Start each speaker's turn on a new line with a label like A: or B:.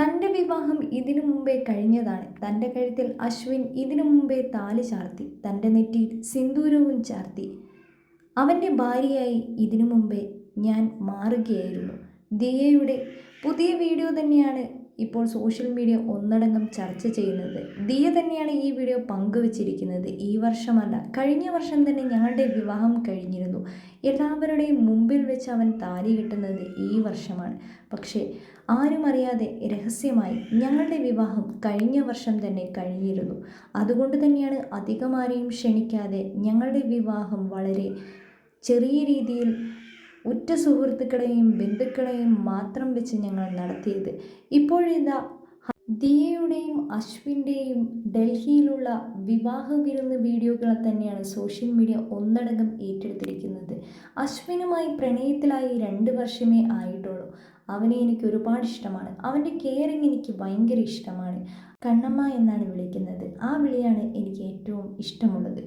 A: തന്റെ വിവാഹം ഇതിനു മുമ്പേ കഴിഞ്ഞതാണ്. തന്റെ കഴുത്തിൽ അശ്വിൻ ഇതിനു മുമ്പേ താലി ചാർത്തി തന്റെ നെറ്റിയിൽ സിന്ദൂരവും ചാർത്തി. അവന്റെ ഭാര്യയായി ഇതിനു മുമ്പേ ഞാൻ മാറുകയായിരുന്നു. ദിയയുടെ പുതിയ വീഡിയോ തന്നെയാണ് ഇപ്പോൾ സോഷ്യൽ മീഡിയ ഒന്നടങ്കം ചർച്ച ചെയ്യുന്നത്. ദിയ തന്നെയാണ് ഈ വീഡിയോ പങ്കുവച്ചിരിക്കുന്നത്. ഈ വർഷമല്ല കഴിഞ്ഞ വർഷം തന്നെ ഞങ്ങളുടെ വിവാഹം കഴിഞ്ഞിരുന്നു. എല്ലാവരുടെയും മുമ്പിൽ വെച്ച് അവൻ താലി കിട്ടുന്നത് ഈ വർഷമാണ്. പക്ഷേ ആരും അറിയാതെ രഹസ്യമായി ഞങ്ങളുടെ വിവാഹം കഴിഞ്ഞ വർഷം തന്നെ കഴിഞ്ഞിരുന്നു. അതുകൊണ്ട് തന്നെയാണ് അധികമാരെയും ക്ഷണിക്കാതെ ഞങ്ങളുടെ വിവാഹം വളരെ ചെറിയ രീതിയിൽ ഉറ്റ സുഹൃത്തുക്കളെയും ബന്ധുക്കളെയും മാത്രം വെച്ച് ഞങ്ങൾ നടത്തിയത്. ഇപ്പോഴിതാ ദിയയുടെയും അശ്വിന്റെയും ഡൽഹിയിലുള്ള വിവാഹ വിരുന്ന് വീഡിയോകൾ തന്നെയാണ് സോഷ്യൽ മീഡിയ ഒന്നടങ്കം ഏറ്റെടുത്തിരിക്കുന്നത്. അശ്വിനുമായി പ്രണയത്തിലായി രണ്ട് വർഷമേ ആയിട്ടുള്ളൂ. അവനെ എനിക്ക് ഒരുപാട് ഇഷ്ടമാണ്. അവന്റെ കെയറിങ് എനിക്ക് ഭയങ്കര ഇഷ്ടമാണ്. കണ്ണമ്മ എന്നാണ് വിളിക്കുന്നത്. ആ വിളിയാണ് എനിക്ക് ഏറ്റവും ഇഷ്ടമുള്ളത്.